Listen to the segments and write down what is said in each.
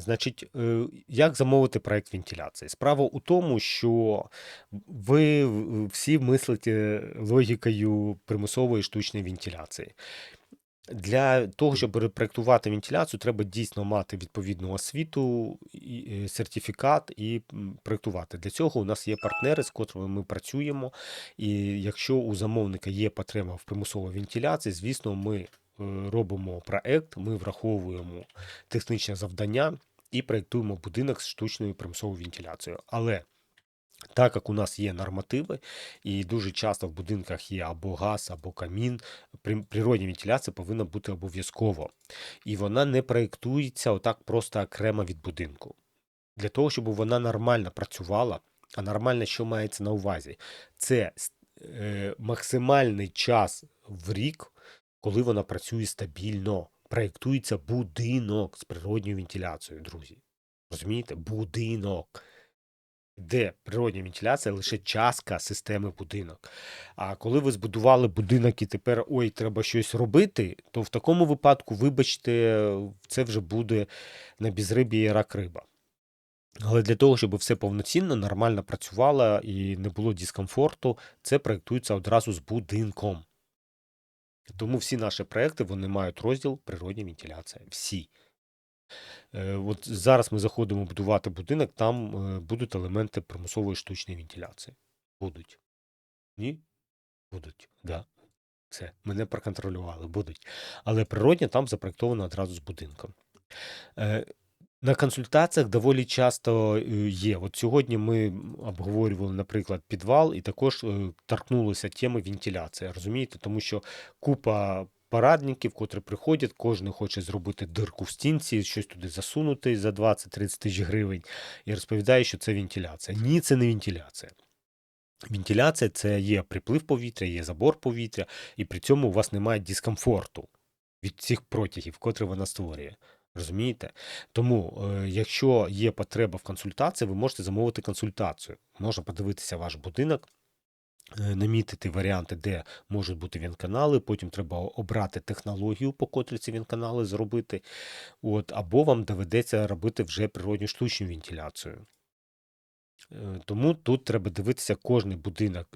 Значить, е, як замовити проект вентиляції? Справа у тому, що ви всі мислите логікою примусової штучної вентиляції. Для того, щоб проєктувати вентиляцію, треба дійсно мати відповідну освіту, е, сертифікат і проєктувати. Для цього у нас є партнери, з котрими ми працюємо. І якщо у замовника є потреба в примусовій вентиляції, звісно, ми робимо проект, ми враховуємо технічне завдання і проєктуємо будинок з штучною примусовою вентиляцією. Але так як у нас є нормативи, і дуже часто в будинках є або газ, або камін, природня вентиляція повинна бути обов'язково. І вона не проєктується отак просто окремо від будинку. Для того, щоб вона нормально працювала, а нормально, що мається на увазі, це е, максимальний час в рік, коли вона працює стабільно. Проєктується будинок з природньою вентиляцією, друзі. Розумієте? Будинок де природня вентиляція лише частка системи будинок. А коли ви збудували будинок і тепер ой, треба щось робити, то в такому випадку, вибачте, це вже буде на безрибі і рак риба. Але для того, щоб все повноцінно, нормально працювало і не було дискомфорту, це проєктується одразу з будинком. Тому всі наші проекти вони мають розділ природня вентиляція. Всі. Е, От зараз ми заходимо будувати будинок, там е, будуть елементи примусової штучної вентиляції. Будуть. Ні? Будуть. Да. Все, мене проконтролювали, будуть. Але природня там запроєктовано одразу з будинком. Е, На консультаціях доволі часто е, є. От сьогодні ми обговорювали, наприклад, підвал, і також е, торкнулися теми вентиляції. Розумієте, тому що купа парадників, котрі приходять, кожен хоче зробити дирку в стінці, щось туди засунути за 20-30 тисяч гривень, і розповідає, що це вентиляція. Ні, це не вентиляція. Вентиляція це є приплив повітря, є забор повітря, і при цьому у вас немає дискомфорту від цих протягів, котрі вона створює. Розумієте? Тому, е, якщо є потреба в консультації, ви можете замовити консультацію. Можна подивитися ваш будинок, е, намітити варіанти, де можуть бути вінканали, потім треба обрати технологію, по котрі ці вінканали зробити. От, або вам доведеться робити вже природню штучну вентиляцію. Е, Тому тут треба дивитися кожний будинок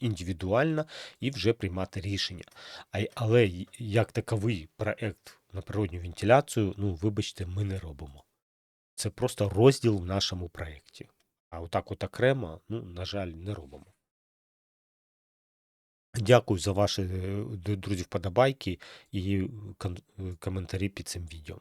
індивідуально і вже приймати рішення. Але як таковий проект на природню вентиляцію, ну, вибачте, ми не робимо. Це просто розділ в нашому проєкті. А отак от окремо, ну, на жаль, не робимо. Дякую за ваші, е, друзі, вподобайки і коментарі під цим відео.